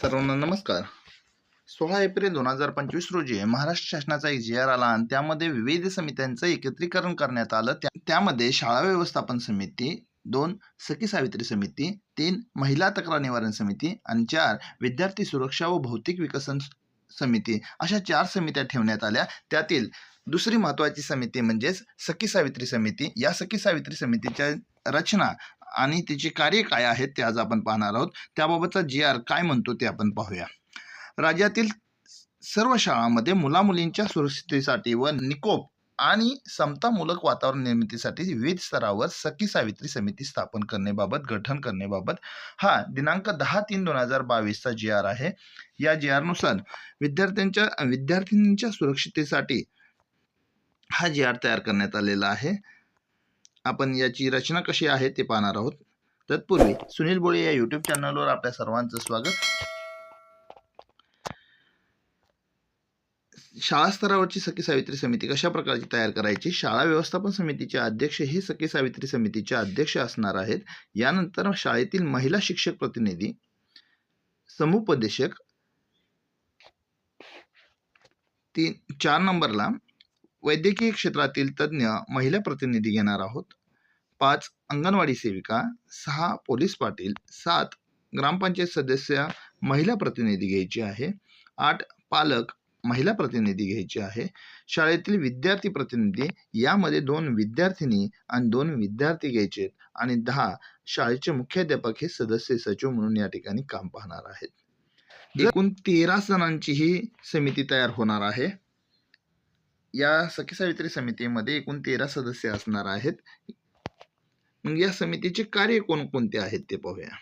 सर्वांना नमस्कार. सोळा एप्रिल दोन हजार पंचवीस रोजी महाराष्ट्र शासनाचा एक जी आर आला आणि त्यामध्ये विविध समित्यांचं एकत्रीकरण करण्यात आलं. त्या त्यामध्ये शाळा व्यवस्थापन समिती दोन सखी सावित्री समिती तीन महिला तक्रार निवारण समिती आणि चार विद्यार्थी सुरक्षा व भौतिक विकसन समिती अशा चार समित्या ठेवण्यात आल्या. त्यातील दुसरी महत्त्वाची समिती म्हणजेच सखी सावित्री समिती. या सखी सावित्री समितीच्या रचना आणि तिची कार्य काय आहेत ते आज आपण पाहणार आहोत. त्याबाबतचा जी आर काय म्हणतो ते आपण पाहूया. राज्यातील सर्व शाळांमध्ये मुलामुलींच्या सुरक्षिततेसाठी व निकोप आणि समतामूलक वातावरण निर्मितीसाठी विविध स्तरावर सखी सावित्री समिती स्थापन करण्याबाबत गठन करण्याबाबत हा दिनांक दहा तीन दोन हजार बावीसचा जी आर आहे. या जी आरनुसार विद्यार्थ्यांच्या विद्यार्थिनींच्या सुरक्षिततेसाठी हा जी आर तयार करण्यात आलेला आहे. आपण याची रचना कशी आहे ते पाहणार आहोत. तत्पूर्वी सुनील बोळे या यूट्यूब चॅनलवर आपल्या सर्वांचं स्वागत. शाळा स्तरावरची सखी सावित्री समिती कशा प्रकारची तयार करायची? शाळा व्यवस्थापन समितीचे अध्यक्ष हे सखी सावित्री समितीचे अध्यक्ष असणार आहेत. यानंतर शाळेतील महिला शिक्षक प्रतिनिधी समुपदेशक तीन चार नंबरला वैद्यकीय क्षेत्रातील तज्ज्ञ महिला प्रतिनिधी घेणार आहोत. पाच अंगणवाडी सेविका सहा पोलीस पाटील सात ग्रामपंचायत सदस्य महिला प्रतिनिधी घ्यायची आहे आठ पालक महिला प्रतिनिधी घ्यायची आहे. शाळेतील विद्यार्थी प्रतिनिधी यामध्ये दोन विद्यार्थिनी आणि दोन विद्यार्थी घ्यायचे आहेत आणि दहा शाळेचे मुख्याध्यापक हे सदस्य सचिव म्हणून या ठिकाणी काम पाहणार आहेत. एकूण तेरा जणांची ही समिती तयार होणार आहे. या सखी सावित्री समितीमध्ये एकूण तेरा सदस्य असणार आहेत. मग या समितीचे कार्य कोणकोणते आहेत ते पाहूया.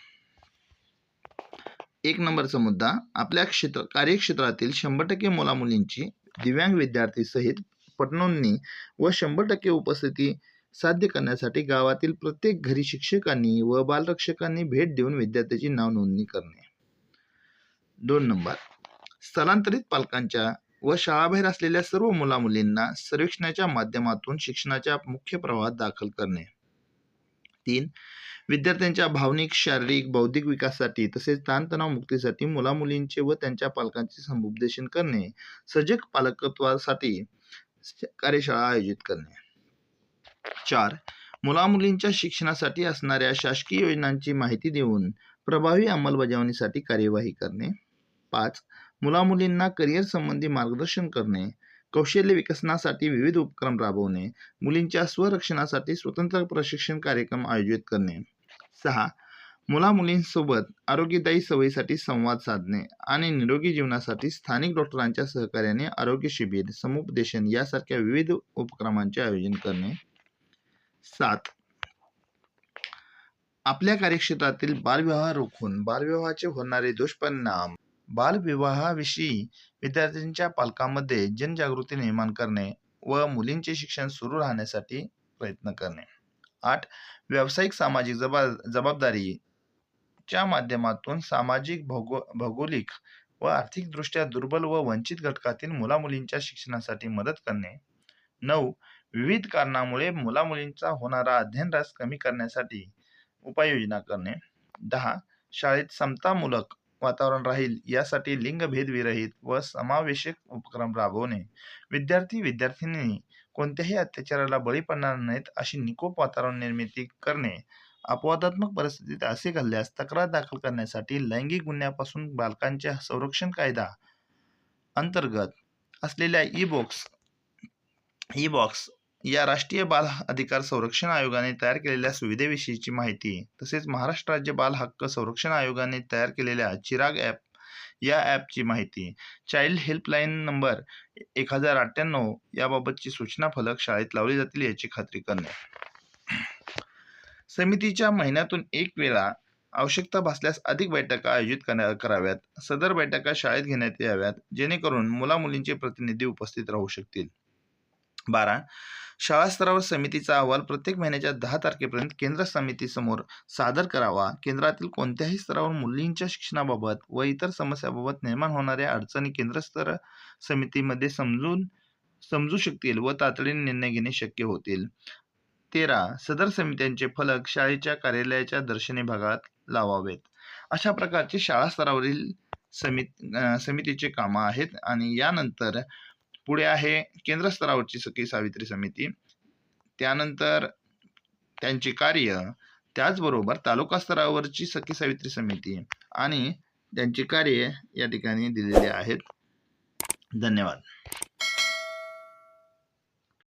एक नंबरचा मुद्दा आपल्या क्षेत्र कार्यक्षेत्रातील शंभर टक्के मुलामुलींची दिव्यांग विद्यार्थी सहित पटनोंदणी व शंभर टक्के उपस्थिती साध्य करण्यासाठी गावातील प्रत्येक घरी शिक्षकांनी व बालरक्षकांनी भेट देऊन विद्यार्थ्याची नाव नोंदणी करणे. दोन नंबर स्थलांतरित पालकांच्या व शाळाबाहेर असलेल्या सर्व मुलामुलींना सर्वेक्षणाच्या माध्यमातून शिक्षणाच्या मुख्य प्रवाहात दाखल करणे. तीन विद्यार्थ्यांच्या भावनिक शारीरिक बौद्धिक विकासासाठी तसेच ताणतणाव मुक्तीसाठी मुलामुलींचे व त्यांच्या पालकांचे समुपदेशन करणे. सजग पालकत्वासाठी कार्यशाळा आयोजित करणे. चार मुलामुलींच्या शिक्षणासाठी असणाऱ्या शासकीय योजनांची माहिती देऊन प्रभावी अंमलबजावणीसाठी कार्यवाही करणे. पाच मुलामुलींना करिअर संबंधी मार्गदर्शन करणे कौशल्य विकसनासाठी विविध उपक्रम राबवणे मुलींच्या स्वरक्षणासाठी स्वतंत्र प्रशिक्षण कार्यक्रम आयोजित करणे. सहा मुलामुलींसोबत आरोग्यदायी सवयीसाठी संवाद साधणे आणि निरोगी जीवनासाठी स्थानिक डॉक्टरांच्या सहकार्याने आरोग्य शिबिर समुपदेशन यासारख्या विविध उपक्रमांचे आयोजन करणे. सात आपल्या कार्यक्षेत्रातील बालविवाह रोखून बालविवाहाचे होणारे दुष्परिणाम बालविवाहाविषयी विद्यार्थ्यांच्या पालकांमध्ये जनजागृती निर्माण करणे व मुलींचे शिक्षण सुरू राहण्यासाठी प्रयत्न करणे. आठ व्यावसायिक सामाजिक जबा जबाबदारीच्या माध्यमातून सामाजिक भौगो भौगोलिक व आर्थिकदृष्ट्या दुर्बल व वंचित घटकातील मुलामुलींच्या शिक्षणासाठी मदत करणे. नऊ विविध कारणामुळे मुलामुलींचा होणारा अध्ययन कमी करण्यासाठी उपाययोजना करणे. दहा शाळेत समतामूलक वातावरण राहील यासाठी लिंगभेद विरहित व समावेशक उपक्रम राबवणे. विद्यार्थी विद्यार्थिनींनी कोणत्याही अत्याचाराला बळी पडणार नाहीत अशी निकोप वातावरण निर्मिती करणे. अपवादात्मक परिस्थितीत असे घडल्यास तक्रार दाखल करण्यासाठी लैंगिक गुन्ह्यापासून बालकांच्या संरक्षण कायदा अंतर्गत असलेल्या ई बॉक्स ई बॉक्स या राष्ट्रीय बाल अधिकार संरक्षण आयोगाने तयार केलेल्या सुविधेविषयीची माहिती तसेच महाराष्ट्र राज्य बाल हक्क संरक्षण आयोगाने तयार केलेल्या चिराग ॲप या ॲपची माहिती चाइल्ड हेल्पलाईन नंबर एक हजार अठ्ठ्याण्णव याबाबतची सूचना फलक शाळेत लावली जातील याची खात्री करणे. समितीच्या महिन्यातून एक वेळा आवश्यकता भासल्यास अधिक बैठका आयोजित करण्या कराव्यात. सदर बैठका शाळेत घेण्यात याव्यात जेणेकरून मुलामुलींचे प्रतिनिधी उपस्थित राहू शकतील. बारा. शाळा स्तरावर समितीचा अहवाल प्रत्येक महिन्याच्या दहा तारखेपर्यंत केंद्र समितीसमोर सादर करावा. केंद्रातील कोणत्याही स्तरावर मुलींच्या शिक्षणाबाबत व इतर समस्याबाबत निर्माण होणाऱ्या अडचणी केंद्रस्तर समितीमध्ये समजून समजू शकतील व तातडीने निर्णय घेणे शक्य होतील. तेरा. सदर समित्यांचे फलक शाळेच्या कार्यालयाच्या दर्शनी भागात लावावेत. अशा प्रकारचे शाळा स्तरावरील समित समितीचे कामं आहेत आणि यानंतर पुढे आहे केंद्र स्तरावरची सखी सावित्री समिती. त्यानंतर त्यांचे कार्य त्याचबरोबर तालुका स्तरावरची सखी सावित्री समिती आणि त्यांचे कार्य या ठिकाणी दिलेले आहेत. धन्यवाद.